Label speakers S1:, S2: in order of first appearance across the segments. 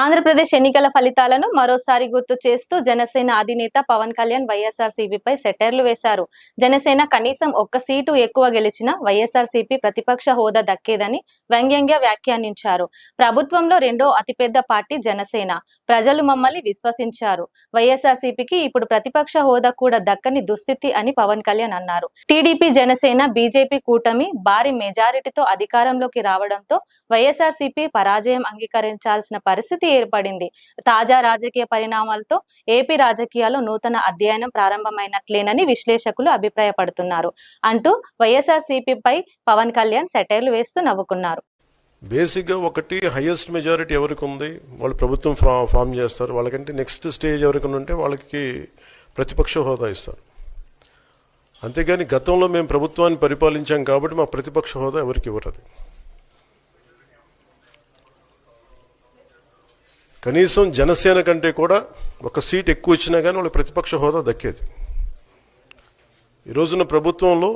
S1: ఆంధ్రప్రదేశ్ ఎన్నికల ఫలితాలను మరోసారి గుర్తు చేస్తూ జనసేన అధినేత పవన్ కళ్యాణ్ వైఎస్ఆర్సీపీపై సెటైర్లు వేశారు. జనసేన కనీసం ఒక్క సీటు ఎక్కువ గెలిచినా వైఎస్ఆర్సీపీ ప్రతిపక్ష హోదా దక్కేదని వ్యంగ్యంగా వ్యాఖ్యానించారు. ప్రభుత్వంలో రెండో అతిపెద్ద పార్టీ జనసేన. ప్రజలు మమ్మల్ని విశ్వసించారు. వైఎస్ఆర్సీపీకి ఇప్పుడు ప్రతిపక్ష హోదా కూడా దక్కని దుస్థితి అని పవన్ కళ్యాణ్ అన్నారు. టీడీపీ జనసేన బీజేపీ కూటమి భారీ మెజారిటీతో అధికారంలోకి రావడంతో వైఎస్ఆర్సీపీ పరాజయం అంగీకరించాల్సిన పరిస్థితి ఏర్పడింది. తాజా రాజకీయ పరిణామాలతో ఏపీ రాజకీయాల్లో నూతన అధ్యయనం ప్రారంభమైనట్లేనని విశ్లేషకులు అభిప్రాయపడుతున్నారు. అంటూ వైఎస్ఆర్సీపీపై పవన్ కళ్యాణ్ సెటైర్లు వేస్తూ నవ్వుకున్నారు.
S2: బేసిక్గా ఒకటి హైయెస్ట్ మెజారిటీ ఎవరికి ఉంది? వాళ్ళు ప్రభుత్వం ఫా ఫామ్ చేస్తారు. వాళ్ళకంటే నెక్స్ట్ స్టేజ్ ఎవరికి ఉంటే వాళ్ళకి ప్రతిపక్ష హోదా ఇస్తారు. అంతేగాని గతంలో మేము ప్రభుత్వాన్ని పరిపాలించాం కాబట్టి మా ప్రతిపక్ష హోదా ఎవరికి ఇవ్వరు కనీసం జనసేన కంటే కూడా ఒక సీట్ ఎక్కువ ఇచ్చినా కానీ వాళ్ళ ప్రతిపక్ష హోదా దక్కేది. ఈ రోజున ప్రభుత్వంలో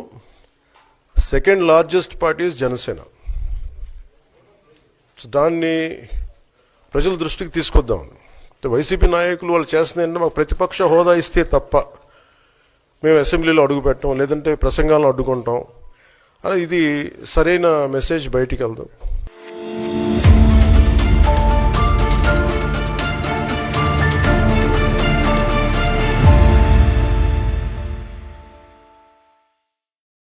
S2: second largest parties Janasena. So దాన్ని ప్రజల దృష్టికి తీసుకొద్దాం. వైసీపీ నాయకులు వాళ్ళు చేస్తున్నారంటే మాకు ప్రతిపక్ష హోదా ఇస్తే తప్ప మేము అసెంబ్లీలో అడుగుపెట్టం లేదంటే ప్రసంగాలను అడ్డుకుంటాం. అలా ఇది సరైన మెసేజ్ బయటికి వెళ్దాం.